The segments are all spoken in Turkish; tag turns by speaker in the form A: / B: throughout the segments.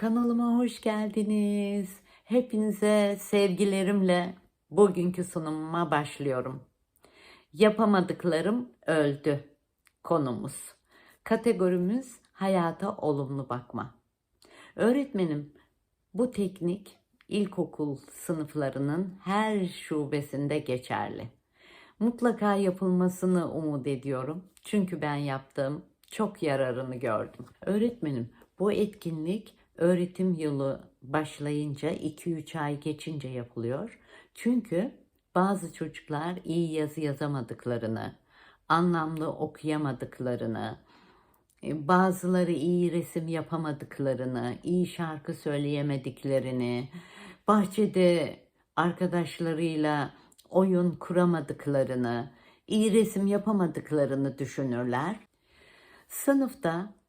A: Kanalıma hoş geldiniz. Hepinize sevgilerimle bugünkü sunumuma başlıyorum. Yapamadıklarım öldü konumuz. Kategorimiz hayata olumlu bakma. Öğretmenim bu teknik ilkokul sınıflarının her şubesinde geçerli. Mutlaka yapılmasını umut ediyorum. Çünkü ben yaptığım çok yararını gördüm. Öğretmenim bu etkinlik öğretim yılı başlayınca 2-3 ay geçince yapılıyor. Çünkü bazı çocuklar iyi yazı yazamadıklarını, anlamlı okuyamadıklarını, e, bazıları iyi resim yapamadıklarını, iyi şarkı söyleyemediklerini, bahçede arkadaşlarıyla oyun kuramadıklarını, iyi resim yapamadıklarını düşünürler. Sınıfta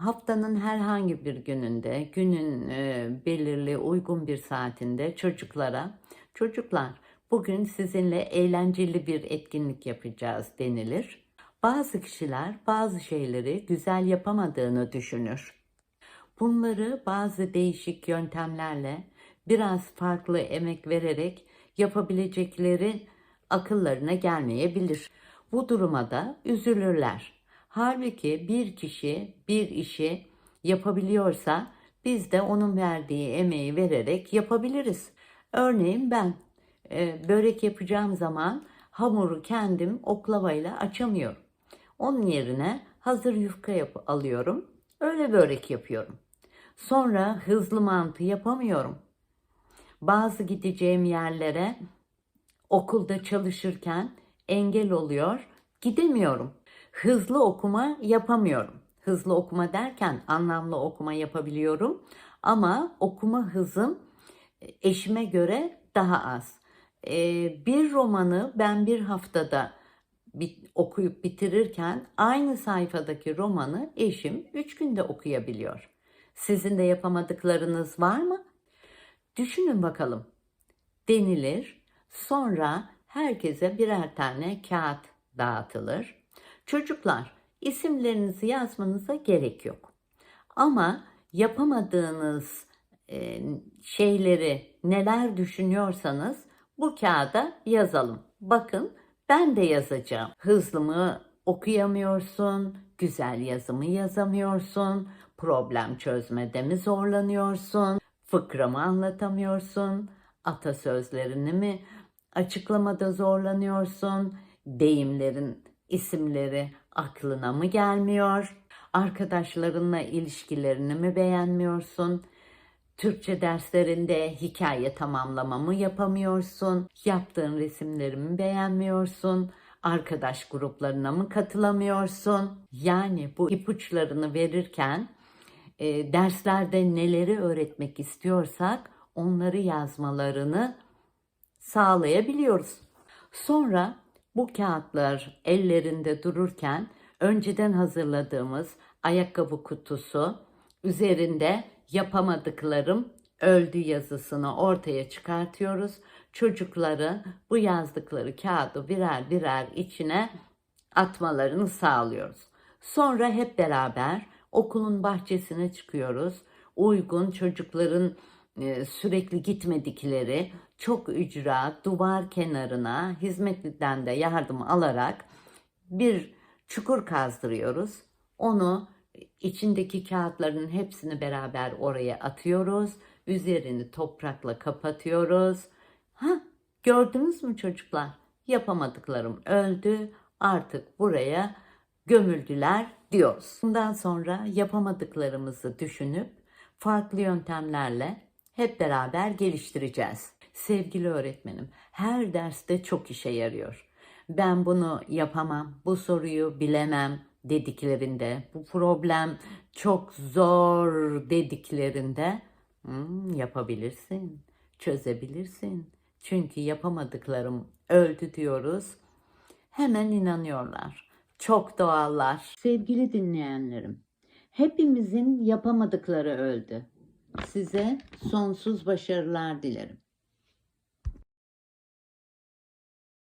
A: haftanın herhangi bir gününde, günün e, belirli uygun bir saatinde çocuklara, çocuklar bugün sizinle eğlenceli bir etkinlik yapacağız denilir. Bazı kişiler bazı şeyleri güzel yapamadığını düşünür. Bunları bazı değişik yöntemlerle biraz farklı emek vererek yapabilecekleri akıllarına gelmeyebilir. Bu duruma da üzülürler. Halbuki bir kişi bir işi yapabiliyorsa biz de onun verdiği emeği vererek yapabiliriz. Örneğin ben e, börek yapacağım zaman hamuru kendim oklavayla açamıyorum. Onun yerine hazır yufka yap alıyorum. Öyle börek yapıyorum. Sonra hızlı mantı yapamıyorum. Bazı gideceğim yerlere okulda çalışırken engel oluyor. Gidemiyorum. Hızlı okuma yapamıyorum. Hızlı okuma derken anlamlı okuma yapabiliyorum ama okuma hızım eşime göre daha az. Ee, bir romanı ben bir haftada okuyup bitirirken aynı sayfadaki romanı eşim üç günde okuyabiliyor. Sizin de yapamadıklarınız var mı? Düşünün bakalım. Denilir. Sonra herkese birer tane kağıt dağıtılır. Çocuklar isimlerinizi yazmanıza gerek yok. Ama yapamadığınız e, şeyleri neler düşünüyorsanız bu kağıda yazalım. Bakın ben de yazacağım. Hızlı mı okuyamıyorsun, güzel yazımı yazamıyorsun, problem çözmede mi zorlanıyorsun, fıkramı anlatamıyorsun, atasözlerini mi açıklamada zorlanıyorsun, deyimlerin isimleri aklına mı gelmiyor, arkadaşlarınla ilişkilerini mi beğenmiyorsun, Türkçe derslerinde hikaye tamamlamamı yapamıyorsun, yaptığın resimlerimi beğenmiyorsun, arkadaş gruplarına mı katılamıyorsun? Yani bu ipuçlarını verirken e, derslerde neleri öğretmek istiyorsak onları yazmalarını sağlayabiliyoruz. Sonra bu kağıtlar ellerinde dururken önceden hazırladığımız ayakkabı kutusu üzerinde yapamadıklarım öldü yazısını ortaya çıkartıyoruz. Çocukları bu yazdıkları kağıdı birer birer içine atmalarını sağlıyoruz. Sonra hep beraber okulun bahçesine çıkıyoruz. Uygun çocukların e, sürekli gitmedikleri çok ücra duvar kenarına hizmetliden de yardım alarak bir çukur kazdırıyoruz. Onu içindeki kağıtların hepsini beraber oraya atıyoruz. Üzerini toprakla kapatıyoruz. Ha, gördünüz mü çocuklar? Yapamadıklarım öldü. Artık buraya gömüldüler diyoruz. Bundan sonra yapamadıklarımızı düşünüp farklı yöntemlerle hep beraber geliştireceğiz. Sevgili öğretmenim, her derste çok işe yarıyor. Ben bunu yapamam, bu soruyu bilemem dediklerinde, bu problem çok zor dediklerinde "Hmm, yapabilirsin, çözebilirsin. Çünkü yapamadıklarım öldü diyoruz. Hemen inanıyorlar. Çok doğallar. Sevgili dinleyenlerim, hepimizin yapamadıkları öldü. Size sonsuz başarılar dilerim.